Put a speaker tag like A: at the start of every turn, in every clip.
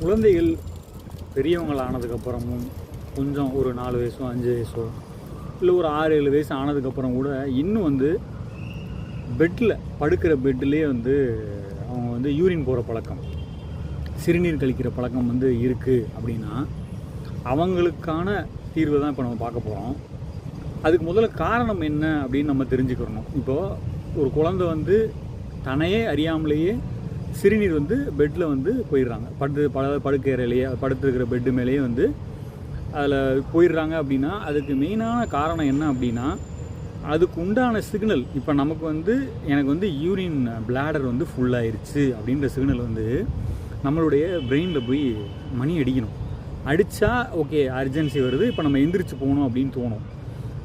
A: குழந்தைகள் பெரியவங்கள் ஆனதுக்கப்புறமும் கொஞ்சம் ஒரு நாலு வயசோ அஞ்சு வயசோ இல்லை ஒரு ஆறு ஏழு வயசு ஆனதுக்கப்புறம் கூட இன்னும் வந்து பெட்டில் படுக்கிற பெட்லேயே வந்து அவங்க வந்து யூரின் போகிற பழக்கம் சிறுநீர் கழிக்கிற பழக்கம் வந்து இருக்குது அப்படின்னா அவங்களுக்கான தீர்வை தான் இப்போ நம்ம பார்க்க போகிறோம். அதுக்கு முதல்ல காரணம் என்ன அப்படின்னு நம்ம தெரிஞ்சுக்கிறணும் இப்போது ஒரு குழந்தை வந்து தன்னையே அறியாமலேயே சிறுநீர் வந்து பெட்டில் வந்து போயிடுறாங்க. படுத்து பட படுக்கையறையிலேயே படுத்துருக்கிற பெட்டு மேலேயே வந்து அதில் போயிடுறாங்க அப்படின்னா அதுக்கு மெயினான காரணம் என்ன அப்படின்னா அதுக்கு உண்டான சிக்னல் இப்போ நமக்கு வந்து எனக்கு வந்து யூரின் பிளாடர் வந்து ஃபுல்லாயிருச்சு அப்படின்ற சிக்னல் வந்து நம்மளுடைய பிரெயினில் போய் மணி அடிக்கணும். அடித்தா ஓகே அர்ஜென்சி வருது இப்போ நம்ம எந்திரிச்சு போகணும் அப்படின்னு தோணும்.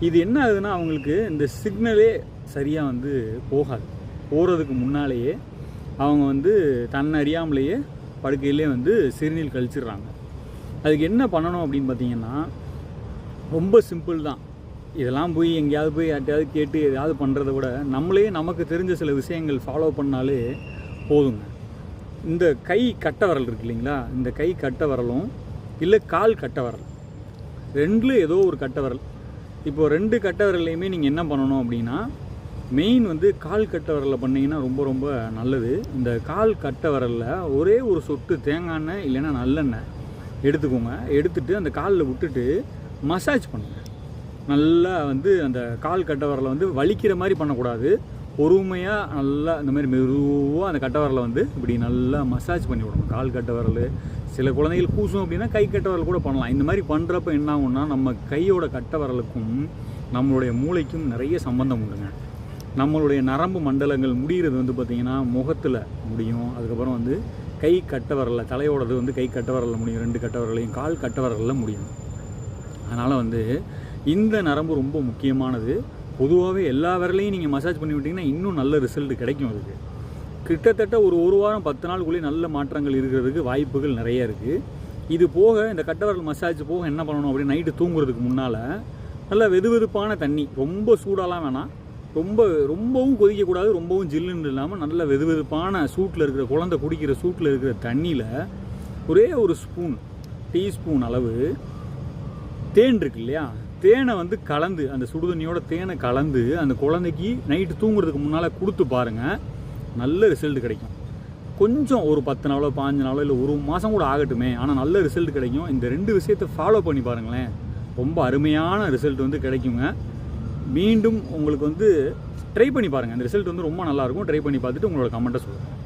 A: இது என்ன ஆகுதுன்னா அவங்களுக்கு இந்த சிக்னலே சரியாக வந்து போகாது. போகிறதுக்கு முன்னாலேயே அவங்க வந்து தன்னை அறியாமலேயே படுக்கையிலே வந்து சிறுநீர் கழிச்சிடுறாங்க. அதுக்கு என்ன பண்ணணும் அப்படின்னு பார்த்தீங்கன்னா ரொம்ப சிம்பிள் தான். இதெல்லாம் போய் எங்கேயாவது போய் யார்ட்டையாவது கேட்டு எதாவது பண்ணுறத விட நம்மளே நமக்கு தெரிஞ்ச சில விஷயங்கள் ஃபாலோ பண்ணாலே போதுங்க. இந்த கை கட்ட வரல் இருக்கு இல்லைங்களா? இந்த கை கட்ட வரலும் இல்லை கால் கட்ட வரல். ரெண்டில் ஏதோ ஒரு கட்ட வரல். இப்போது ரெண்டு கட்ட விரல்லையுமே நீங்கள் என்ன பண்ணணும் அப்படின்னா மெயின் வந்து கால் கட்ட விரலில் பண்ணீங்கன்னா ரொம்ப ரொம்ப நல்லது. இந்த கால் கட்ட விரலில் ஒரே ஒரு சொட்டு தேங்காய் எண்ணெய் இல்லைன்னா நல்லெண்ணெய் எடுத்துக்கோங்க. எடுத்துட்டு அந்த காலில் விட்டுட்டு மசாஜ் பண்ணுங்கள் நல்லா வந்து அந்த கால் கட்ட விரலை வந்து வலிக்கிற மாதிரி பண்ணக்கூடாது. பொறுமையாக நல்லா இந்த மாதிரி மெதுவாக அந்த கட்ட விரலை வந்து இப்படி நல்லா மசாஜ் பண்ணி விடணும். கால் கட்ட விரல் சில குழந்தைகள் கூசும் அப்படின்னா கை கட்ட விரல் கூட பண்ணலாம். இந்த மாதிரி பண்ணுறப்ப என்ன ஆகும்னா நம்ம கையோட கட்ட விரலுக்கும் நம்மளுடைய மூளைக்கும் நிறைய சம்பந்தம் உண்டுங்க. நம்மளுடைய நரம்பு மண்டலங்கள் முடிகிறது வந்து பார்த்திங்கன்னா முகத்தில் முடியும். அதுக்கப்புறம் வந்து கை கட்ட வரல தலையோடது வந்து கை கட்ட வரல முடியும். ரெண்டு கட்ட வரலையும் கால் கட்ட வரல முடியும். அதனால் வந்து இந்த நரம்பு ரொம்ப முக்கியமானது. பொதுவாகவே எல்லா விரலையும் நீங்கள் மசாஜ் பண்ணி விட்டிங்கன்னா இன்னும் நல்ல ரிசல்ட் கிடைக்கும் அதுக்கு. கிட்டத்தட்ட ஒரு ஒரு வாரம் பத்து நாளுக்குள்ளேயே நல்ல மாற்றங்கள் இருக்கிறதுக்கு வாய்ப்புகள் நிறைய இருக்குது இது போக இந்த கட்டவரல் மசாஜ் போக என்ன பண்ணணும் அப்படின்னு நைட்டு தூங்குறதுக்கு முன்னால் நல்ல வெது வெதுப்பான தண்ணி ரொம்ப சூடாலாம் வேணாம். ரொம்ப ரொம்பவும் கொதிக்கக்கூடாது ரொம்பவும் ஜில்லுன்னு இல்லாமல் நல்ல வெது வெதுப்பான சூட்டில் இருக்கிற குழந்தை குடிக்கிற சூட்டில் இருக்கிற தண்ணியில் ஒரே ஒரு ஸ்பூன் டீஸ்பூன் அளவு தேன் இருக்கு இல்லையா? தேனை வந்து கலந்து அந்த சுடுதண்ணியோட தேனை கலந்து அந்த குழந்தைக்கு நைட்டு தூங்குறதுக்கு முன்னால் கொடுத்து பாருங்கள் நல்ல ரிசல்ட் கிடைக்கும். கொஞ்சம் ஒரு பத்து நாளோ பாஞ்சு நாளோ இல்லை ஒரு மாதம் கூட ஆகட்டுமே ஆனால் நல்ல ரிசல்ட் கிடைக்கும். இந்த ரெண்டு விஷயத்தை ஃபாலோ பண்ணி பாருங்களேன். ரொம்ப அருமையான ரிசல்ட் வந்து கிடைக்குங்க. மீண்டும் உங்களுக்கு வந்து ட்ரை பண்ணி பாருங்கள் அந்த ரிசல்ட் வந்து ரொம்ப நல்லாயிருக்கும் ட்ரை பண்ணி பார்த்துட்டு உங்களோட கமெண்ட்டை சொல்லுங்கள்